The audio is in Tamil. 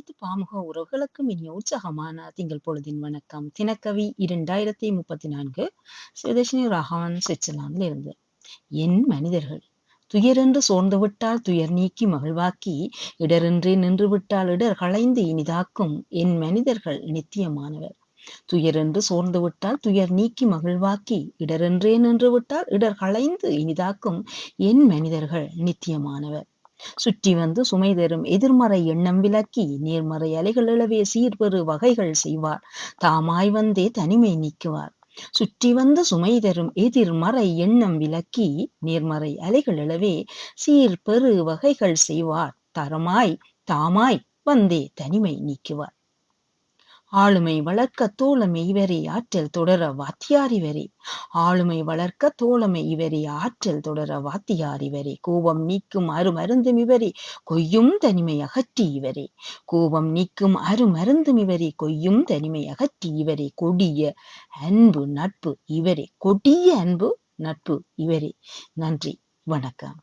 அனைத்து பாமுக உறவுகளுக்கும் இனிய உற்சாகமான திங்கள் பொழுதின் வணக்கம். தினக்கவி இரண்டாயிரத்தி முப்பத்தி நான்கு சுதேஷினி ரஹான் சுவிட்சர்லாந்தில் இருந்து. என் மனிதர்கள் துயரென்று சோர்ந்து விட்டால் துயர் நீக்கி மகிழ்வாக்கி இடரென்றே நின்று விட்டால் இடர் களைந்து இனிதாக்கும் என் மனிதர்கள் நித்தியமானவர். துயரென்று சோர்ந்து விட்டால் துயர் நீக்கி மகிழ்வாக்கி இடரென்றே நின்று விட்டால் இடர் களைந்து இனிதாக்கும் என் மனிதர்கள் நித்தியமானவர். சுற்றி வந்து சுமை தரும் எதிர்மறை எண்ணம் விலக்கி நேர்மறை அலைகள் இளவே சீர்பெறு வகைகள் செய்வார் தாமாய் வந்தே தனிமை நீக்குவார் சுற்றி வந்து சுமை தரும் எதிர்மறை எண்ணம் விலக்கி நேர்மறை அலைகள் இளவே சீர்பெறு வகைகள் செய்வார் தரமாய் தாமாய் வந்தே தனிமை நீக்குவார் ஆளுமை வளர்க்க தோழமை இவரே ஆற்றல் தொடர வாத்தியார் இவரி. ஆளுமை வளர்க்க தோழமை இவரே ஆற்றல் தொடர வாத்தியார் இவரி. கோபம் நீக்கும் அருமருந்தும் இவரே கொய்யும் தனிமை அகற்றி இவரே. கோபம் நீக்கும் அருமருந்தும் இவரே கொய்யும் தனிமை அகற்றி இவரே. கொடிய அன்பு நட்பு இவரே. கொடிய அன்பு நட்பு இவரே. நன்றி. வணக்கம்.